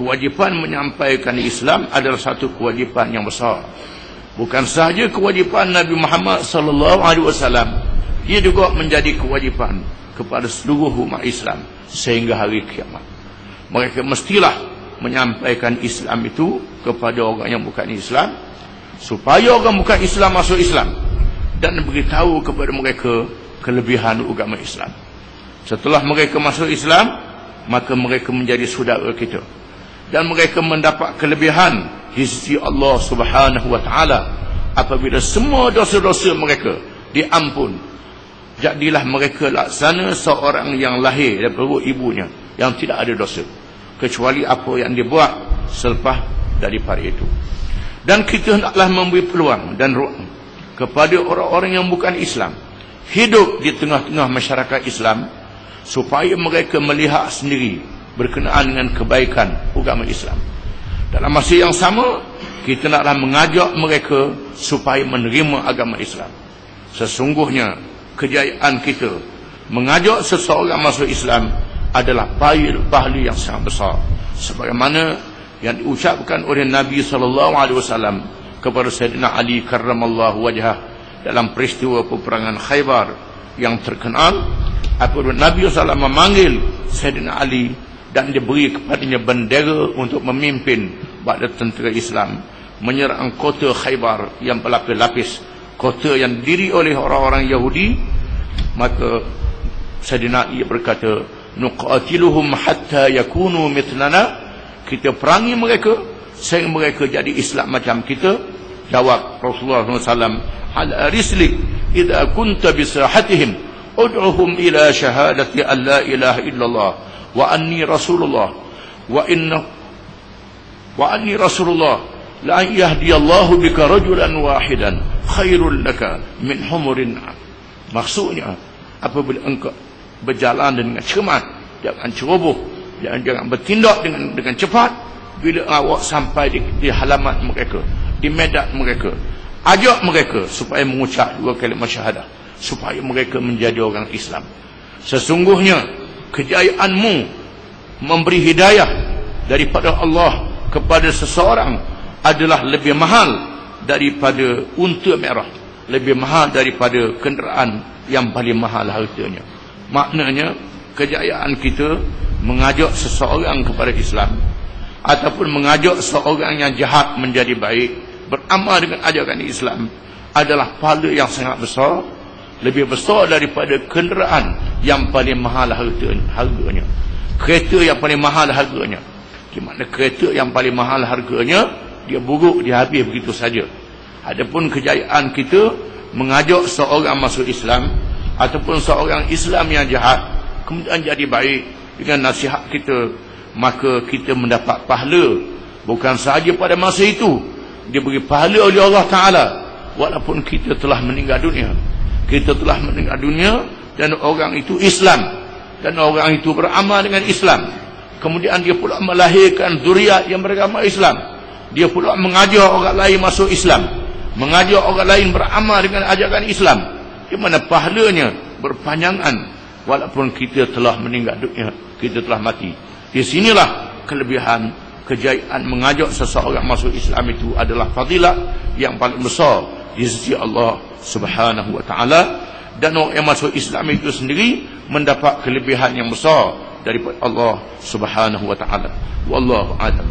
kewajipan menyampaikan Islam adalah satu kewajipan yang besar. Bukan sahaja kewajipan Nabi Muhammad sallallahu alaihi wasallam. Dia juga menjadi kewajipan kepada seluruh umat Islam sehingga hari kiamat. Mereka mestilah menyampaikan Islam itu kepada orang yang bukan Islam supaya orang bukan Islam masuk Islam dan beritahu kepada mereka kelebihan agama Islam. Setelah mereka masuk Islam maka mereka menjadi saudara kita dan mereka mendapat kelebihan di sisi Allah Subhanahu wa taala. Apabila semua dosa-dosa mereka diampun jadilah mereka laksana seorang yang lahir dari perut ibunya yang tidak ada dosa. Kecuali apa yang dia buat selepas daripada itu. Dan kita hendaklah memberi peluang dan ruang kepada orang-orang yang bukan Islam hidup di tengah-tengah masyarakat Islam supaya mereka melihat sendiri berkenaan dengan kebaikan agama Islam. Dalam masa yang sama, kita naklah mengajak mereka supaya menerima agama Islam. Sesungguhnya, kejayaan kita mengajak seseorang masuk Islam adalah pahala yang sangat besar. Sebagaimana yang diucapkan oleh Nabi SAW kepada Sayyidina Ali karramallahu wajah dalam peristiwa peperangan Khaybar yang terkenal apabila Nabi SAW memanggil Sayyidina Ali dan diberi kepadanya bendera untuk memimpin pada tentera Islam. Menyerang kota Khaybar yang berlapis-lapis. Kota yang diri oleh orang-orang Yahudi. Maka Sayyidina ia berkata nuqatiluhum hatta yakunu mithlana. Kita perangi mereka sehingga mereka jadi Islam macam kita. Jawab Rasulullah SAW al rislik idha kunta bisahatihim ud'uhum ila syahadati an la ilaha illallah wa anni rasulullah. Wa inna wa anni rasulullah. La yahdiyallahu bika rajulan wahidan khairul laka min humurin. Maksudnya apabila engkau berjalan dengan cermat jangan ceroboh jangan jangan bertindak dengan dengan cepat. Bila awak sampai di, di halaman mereka di medan mereka ajak mereka supaya mengucap dua kalimat syahadah supaya mereka menjadi orang Islam. Sesungguhnya kejayaanmu memberi hidayah daripada Allah kepada seseorang adalah lebih mahal daripada unta merah lebih mahal daripada kenderaan yang paling mahal hartanya. Maknanya kejayaan kita mengajak seseorang kepada Islam ataupun mengajak seseorang yang jahat menjadi baik beramal dengan ajaran Islam adalah pahala yang sangat besar lebih besar daripada kenderaan yang paling mahal harganya. Kereta yang paling mahal harganya. Di mana kereta yang paling mahal harganya, dia buruk, dia habis begitu saja. Adapun kejayaan kita mengajak seorang masuk Islam ataupun seorang Islam yang jahat kemudian jadi baik dengan nasihat kita, maka kita mendapat pahala bukan sahaja pada masa itu diberi pahala oleh Allah Taala walaupun kita telah meninggal dunia kita telah meninggal dunia dan orang itu Islam. Dan orang itu beramal dengan Islam. Kemudian dia pula melahirkan zuriat yang beragama Islam. Dia pula mengajar orang lain masuk Islam. Mengajar orang lain beramal dengan ajaran Islam. Di mana pahalanya berpanjangan. Walaupun kita telah meninggal dunia kita telah mati. Di sinilah kelebihan kejayaan mengajak seseorang masuk Islam itu adalah fadilah yang paling besar sisi Allah Subhanahu wa taala. Dan orang yang masuk Islam itu sendiri mendapat kelebihan yang besar daripada Allah Subhanahu wa taala. Wallahu a'lam